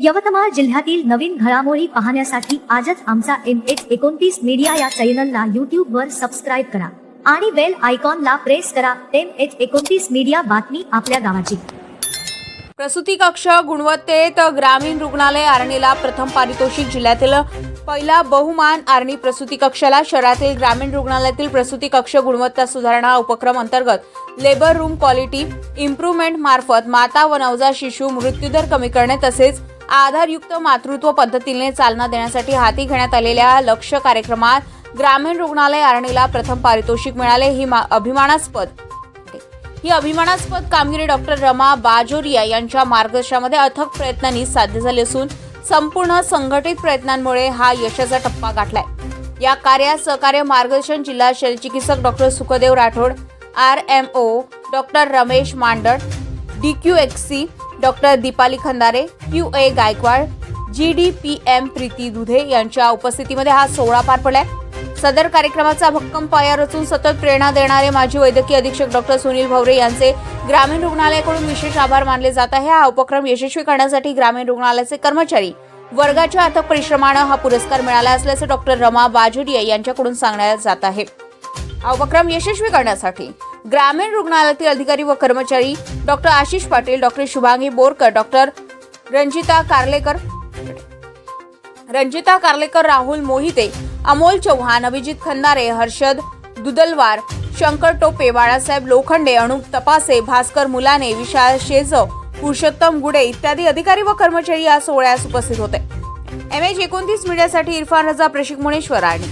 यवतमाळ जिल्ह्यातील नवीन घडामोडी पाहण्यासाठी आजच आमचा एम एच एकोणतीस मीडिया या चॅनलला यूट्यूब वर सबस्क्राईब करा आणि बेल आयकॉनला प्रेस करा एम एच एकोणतीस मीडिया बातमी आपल्या गावाची. प्रसूती कक्ष गुणवत्तेत ग्रामीण रुग्णालय आरणीला प्रथम पारितोषिक जिल्ह्यातील पहिला बहुमान आरणी प्रसूती कक्षाला शहरातील ग्रामीण रुग्णालयातील प्रसूती कक्ष गुणवत्ता सुधारणा उपक्रम अंतर्गत लेबर रूम क्वालिटी इम्प्रूव्हमेंट मार्फत माता व नवजात शिशू मृत्यूदर कमी करणे तसेच आधारयुक्त मातृत्व पद्धतीने चालना देण्यासाठी हाती घेण्यात आलेल्या लक्ष्य कार्यक्रमात ग्रामीण रुग्णालय आरणीला प्रथम पारितोषिक मिळाले. ही मा- अभिमानास्पद ही अभिमानास्पद कामगिरी डॉक्टर रमा बाजोरिया यांच्या मार्गदर्शनामध्ये अथक प्रयत्नांनी साध्य झाले असून संपूर्ण संघटित प्रयत्नांमुळे हा यशाचा टप्पा गाठलाय. या कार्यात सहकार्य मार्गदर्शन जिल्हा शल्यचिकित्सक doctor Sukhdev Rathod R M O doctor Ramesh Mandal D Q X C doctor Deepali Khandare Q A Gaikwad ji D P M Preeti Dudhe यांच्या उपस्थितीमध्ये हा सोहळा पार पडलाय. सदर कार्यक्रमाचा भक्कम पाया रचून सतत प्रेरणा देणारे माजी वैद्यकीय अधीक्षक डॉक्टर सुनील भवरे यांचे ग्रामीण रुग्णालयाकडून विशेष आभार मानले जात आहे. हा उपक्रम यशस्वी करण्यासाठी ग्रामीण रुग्णालयाचे कर्मचारी वर्गाच्या अथक परिश्रमानं हा पुरस्कार मिळाला असल्याचं डॉक्टर रमा बाजुरिया यांच्याकडून सांगण्यात जात आहे. हा उपक्रम यशस्वी करण्यासाठी ग्रामीण रुग्णालयातील अधिकारी व कर्मचारी doctor Ashish Patil doctor Shubhangi Borkar doctor Ranjita Karlekar Ranjita Karlekar Rahul Mohite Amol Chavan Abhijit Khandare Harshad Dudalwar Shankar Tope Balasaheb Lokhande Anup Tapase Bhaskar Mulane Vishal Shejav Purushottam गुडे इत्यादी अधिकारी व कर्मचारी या सोहळ्यास उपस्थित होते. एम एच एकोणतीस मीडियासाठी इरफान रजा प्रशिक मुनेश्वर आणि